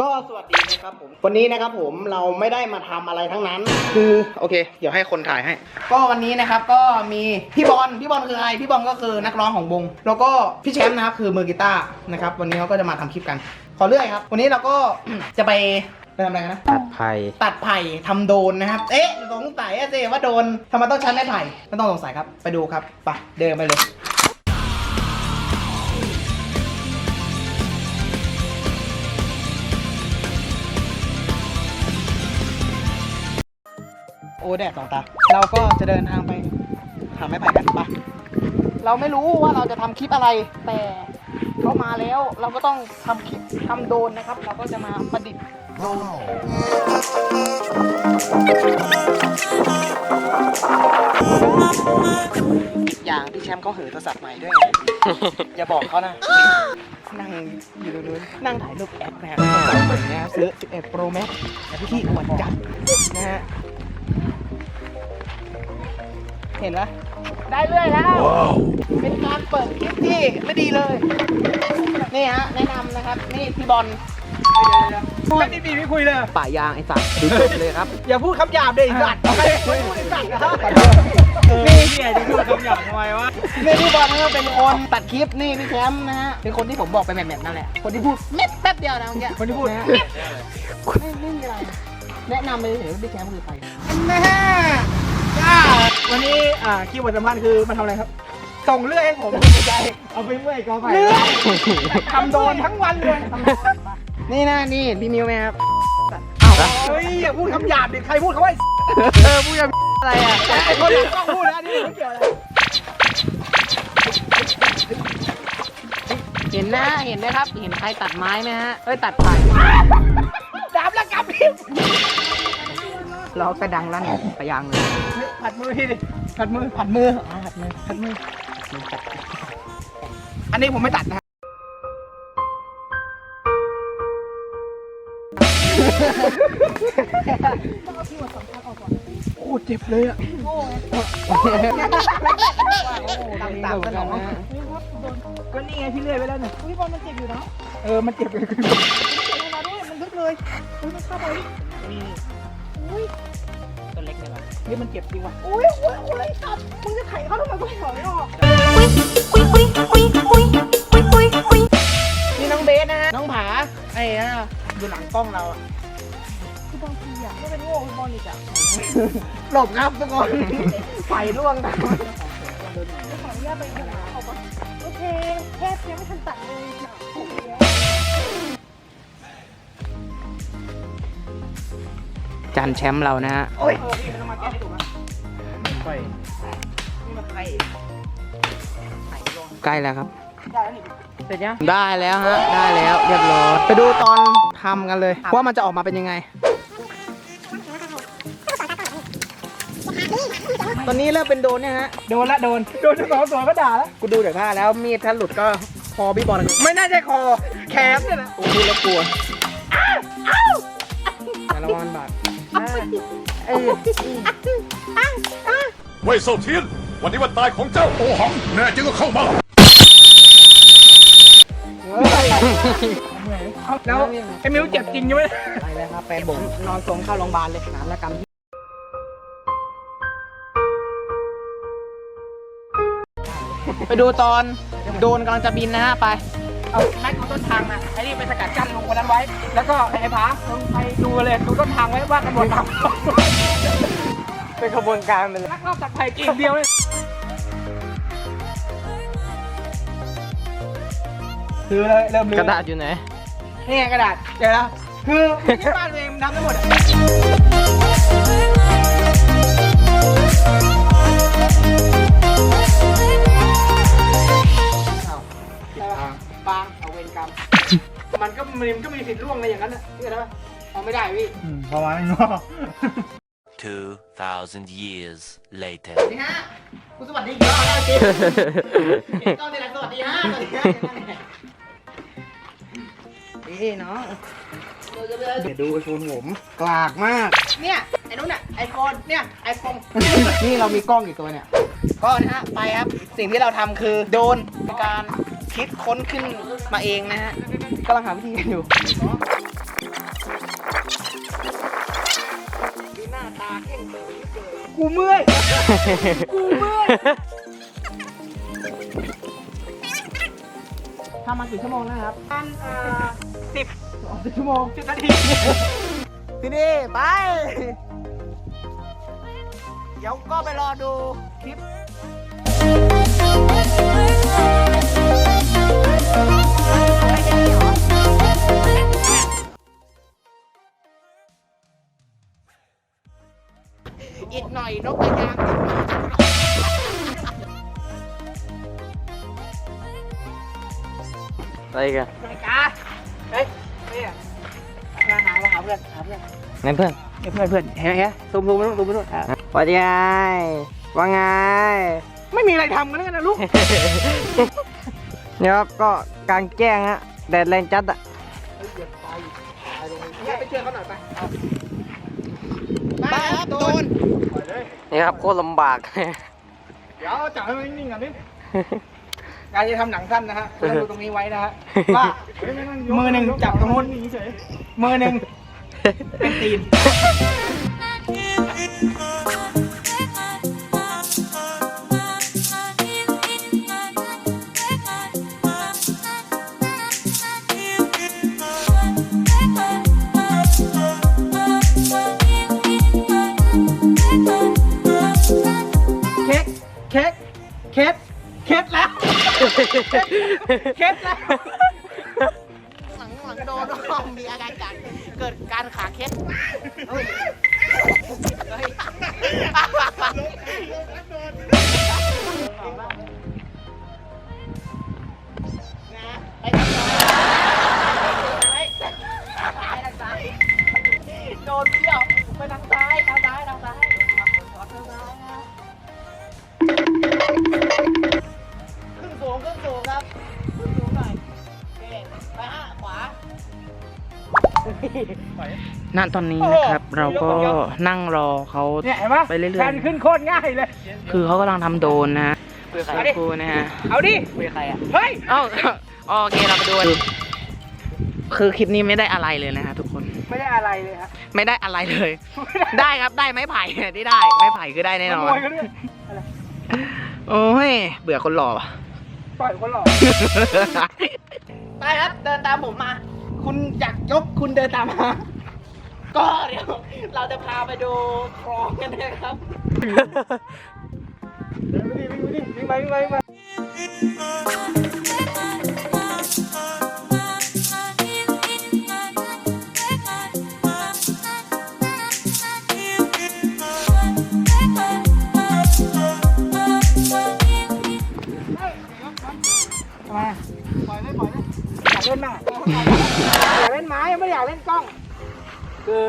ก็สวัสดีนะครับผมวันนี้นะครับผมเราไม่ได้มาทำอะไรทั้งนั้น คือโอเค เดี๋ยวให้คนถ่ายให้ ก็วันนี้นะครับก็มีพี่บอลพี่บอลคือใครพี่บอลก็คือนักร้องของวงแล้วก็พี่แชมป์นะครับคือมือกีตาร์นะครับวันนี้เขาก็จะมาทำคลิปกัน ขอเลื่อยครับ วันนี้เราก็จะไปไปทำอะไรกันนะตัดไผ่ตัดไผ่ทำโดนนะครับเอ๊ะสงสัยอะเจว่าโดนทำไมต้องใช้ไม้ไผ่ไม่ต้องสงสัยครับไปดูครับไปเดินไปเลย อ้แดดสองตา เราก็จะเดินทางไปหาไม้ไผ่กันปะเราไม่รู้ว่าเราจะทำคลิปอะไร แต่เขามาแล้วเราก็ต้องทำคลิปทำโดนนะครับ เราก็จะมาประดิษฐ์โดนอย่างพี่แชมป์เขาเหอโทรศัพท์ใหม่ด้วยไง อย่าบอกเขานะ นั่งอยู่ตรงนู้นนั่งถ่ายรูปแอปนะฮะโทรศัพท์ใหม่นะซื้อ11 Pro Max แต่พี่ที่อวดจัดนะฮะ เห็นไหมได้เรื่อยแล้ว เป็นการเปิดคลิปที่ไม่ดีเลย นี่ฮะแนะนำนะครับ นี่พี่บอลไม่ได้มีไม่คุยเลย ป่ายางไอ้สัตว์ดูจบเลยครับ อย่าพูดคำหยาบเลยไอ้สัตว์ไม่พูดไอ้สัตว์นะครับนี่พี่จะพูดคำหยาบทำไมวะนี่พี่บอลนะครับเป็นคนตัดคลิปนี่พี่แชมป์นะฮะ เป็นคนที่ผมบอกไปแมทๆนั่นแหละ คนที่พูดเม็ดแป๊บเดียวนะเมื่อกี้คนที่พูดนะฮะไม่ไม่มีอะไร แนะนำไปเฉยๆว่าพี่แชมป์คือใครแม่จ้า วันนี้อ่าคีย์เวิร์ดสำคัญคือมันทำอะไรครับ ส่งเรื่องให้ผมใจเอาไปเมื่อยกอไผ่ทำโดนทั้งวันเลย นี่นะนี่พี่มิวไหมครับเฮ้ยอย่าพูดคำหยาบดิใครพูดเขาว่าเออพูดอะไรอะไอ้คนที่ต้องพูดนะนี่ไม่เกี่ยวอะไรเห็นนะเห็นไหมครับ เห็นใครตัดไม้ไหมฮะเอ้ยตัดไผ่ดาบแล้วกลับพี่ เรากระดังลั่นป่ายางเลยผัดมือทีดิผัดมือผัดมืออ๋อผัดมือผัดมืออันนี้ผมไม่ตัดนะโอ้เจ็บเลยอะตามตามกันหรอก็นี่ไงพี่เลื่อยไปแล้วเนี่ยพี่บอลมันเจ็บอยู่นะเออมันเจ็บเลยเจ็บมาด้วยมันลึกเลยอุ้ยมันเข้าไปนี่ อุ้ยตัวเล็กเนี่ยเฮ้ยมันเจ็บจริงว่ะอุ้ยอุ้ยอุ้ยตัดมึงจะไถเขาทำไมกูถอยออกนี่น้องเบสนะฮะน้องผาไอ้นะอยู่หลังกล้องเราอะคือบางทีอะไม่เป็นโง่เป็นบอลอีกอะหลบครับทุกคนไฟร่วงนะขออนุญาตไปหาเอาปะโอเคแค่ยังไม่ทันตัดเลยหนาโอ้โห จานแชมป์เรานะฮะโอ้ยเออพี่มันต้องมาแก้ให้ถูกไหมไปนี่มันใครใกล้แล้วครับได้แล้วนี่เสร็จยังได้แล้วฮะ ได้แล้วเรียบร้อย ไปดูตอนทำกันเลย ว่ามันจะออกมาเป็นยังไง ตอนนี้เริ่มเป็นโดนเนี่ยฮะ โดนละโดน โดนทั้งสองตัวก็ด่าแล้ว กูดูจากท่าแล้วมีดถ้าหลุดก็คอพี่บอลไม่น่าใช่คอแขนเนี่ยนะ โอ้ดูแล้วกลัวแต่ละวันบาท เออเว่ยเซาเทียน วันนี้วันตายของเจ้าโอหัง แน่จริงก็เข้ามาแล้วไอ้มิวเจ็บจริงใช่ไหมไปแล้วครับแฟนผมนอนทรงเข้าโรงพยาบาลเลยงานละกรรมไปดูตอนโดนกำลังจะบินนะฮะไป เอาแม็กดูต้น ทางมาไอ้นี่ไปสกัดกั้นลงคนนั้นไว้ แล้วก็ไอ้ผาลงไปดูเลยดูต้นทางไว้ว่ากันหมดทางเป็นขบวนการไปเลยลักลอบตัดไผ่กิ่งเดียวเลยคือเลยเริ่มลืมกระดาษอยู่ไหนนี่ไงกระดาษเดี๋ยวแล้วคือที่บ้านตัวเองมันทำได้หมด มันก็มันก็มีสิทธิ์ล่วงอะไรอย่างนั้นนะพี่เข้าใจปะเอาไม่ได้พี่ประมาณนั้น2,000 years later. สวัสดีฮะกูสวัสดีอีกรอบแล้วจริงต้องเรียนสวัสดีฮะสวัสดีฮะนี่น้องเดี๋ยวดูไอโฟนผมกลากมาก เนี่ยไอ้นู้นน่ะไอโฟนเนี่ยไอโฟนนี่เรามีกล้องอีกตัวเนี่ย ก็นะฮะไปครับ สิ่งที่เราทำคือโดนเป็นการคิดค้นขึ้น มาเองนะฮะกำลังหาวิธีกันอยู่กูเมื่อย กูเมื่อยทำมากี่ชั่วโมงนะครับท่านเอ่สิบสิบชั่วโมงสิบนาทีทีนี่ไป เดี๋ยวก็ไปรอดูคลิป อยนกกระยางติดมาอะไรกันรายการเฮ้ยเนี่ยมาหามาหาเพื่อนหาเพื่อนงั้นเพื่อนเฮ้ยเพื่อนเพื่อนเห็นไหมเฮ้ยซูมซูมไปนู่นซูมไปนู่นอะว่าไงว่าไงไม่มีอะไรทำกันแล้วกันนะลูกเนี่ยครับก็กลางแจ้งฮะแดดแรงจัดอะเนี่ยไปเชื่อเขาหน่อยไป ไปครับโดนนี่ครับโคตรลำบาก เดี๋ยวจับให้มันนิ่งๆก่อนนิดการจะทำหนังสั้นนะฮะต้องดูตรงนี้ไว้นะฮะว่ามือหนึ่งจับตรงนู้นมือหนึ่งเป็นตีน เณตอนนี้นะครับ เราก็นั่งรอเขาเนี่ยเห็นปะไปเรื่อยๆแทนขึ้นโคตรง่ายเลยคือเขากำลังทำโดรนนะฮะเอาสักดิครู่นะฮะ เอาดิคุยกับใครอะ เฮ้ย เอ้าโอเคเราไปดูคือคือคลิปนี้ไม่ได้อะไรเลยนะฮะทุกคน ไม่ได้อะไรเลยฮะไม่ได้อะไรเลยได้ครับได้ไม้ไผ่เนี่ยที่ได้ไม้ไผ่คือได้แน่นอนขโมยกันด้วยโอ้ยเบื่อคนหล่อว่ะ ปล่อยคนหลอก ไปครับเดินตามผมมา คุณอยากยกคุณเดินตามมาก็เดี๋ยวเราจะพาไปดูคลองกันนะครับวิ่งไปวิ่งไปวิ่งไปทำไมอะปล่อยเลยปล่อยเลยอยากเล่นมากอยากเล่นไม้ไม่ได้อยากเล่นกล้อง คือ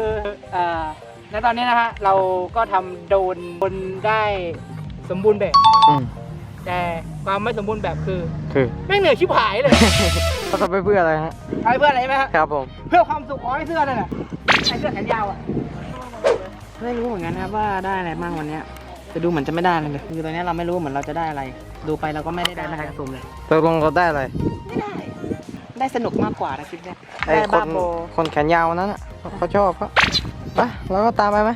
เอ่อณตอนนี้นะฮะเราก็ทำโดรนบนได้สมบูรณ์แบบ อืมแต่ความไม่สมบูรณ์แบบคือคือแม่งเหนื่อยชิบหายเลยเขาทำไปเพื่ออะไรฮะไอ้เพื่ออะไรไหมฮะครับผม เพื่อความสุขของไอ้เสื้อนั่นแหละไอ้เสื้อแขนยาวอะ ไม่รู้เหมือนกันนะครับว่าได้อะไรบ้างวันเนี้ยแต่ดูเหมือนจะไม่ได้อะไรเลยคือตอนนี้เราไม่รู้เหมือนเราจะได้อะไร ดูไปเราก็ไม่ได้ได้อะไรกระสุนเลยตกลงเราได้อะไร ไม่ได้ ได้สนุกมากกว่านะคลิปเนี้ยไอ้ได้คบ้านโบ คนแขนยาวนั้นอะเขาชอบเขาไปเราก็ตามไปไหม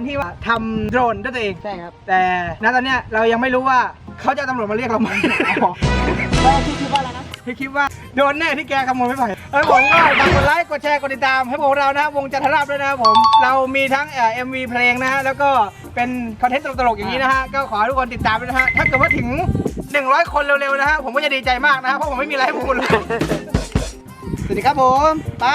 การที่ว่าทำโดรนด้วยตัวเอง ใช่ครับ แต่ณตอนเนี้ยเรายังไม่รู้ว่าเขาจะเอาตำรวจมาเรียกเราไหมเราคิดคิดว่าอะไรนะที่คิดว่าโดนแน่ที่แกขโมยไม่ไปเอ้ยผมก็ฝากกดไลค์กดแชร์กดติดตาม ให้พวกเรานะครับวงจันทราบด้วยนะครับผม เรามีทั้งเอ่อ MV เพลงนะฮะแล้วก็เป็นคอนเทนต์ตลกๆอย่างนี้นะฮะก็ขอให้ทุกคนติดตามด้วยนะฮะถ้าเกิดว่าถึง 100 คนเร็วๆนะฮะผมก็จะดีใจมากนะฮะเพราะผมไม่มีอะไรให้พวกคุณเลยสวัสดีครับผม ไป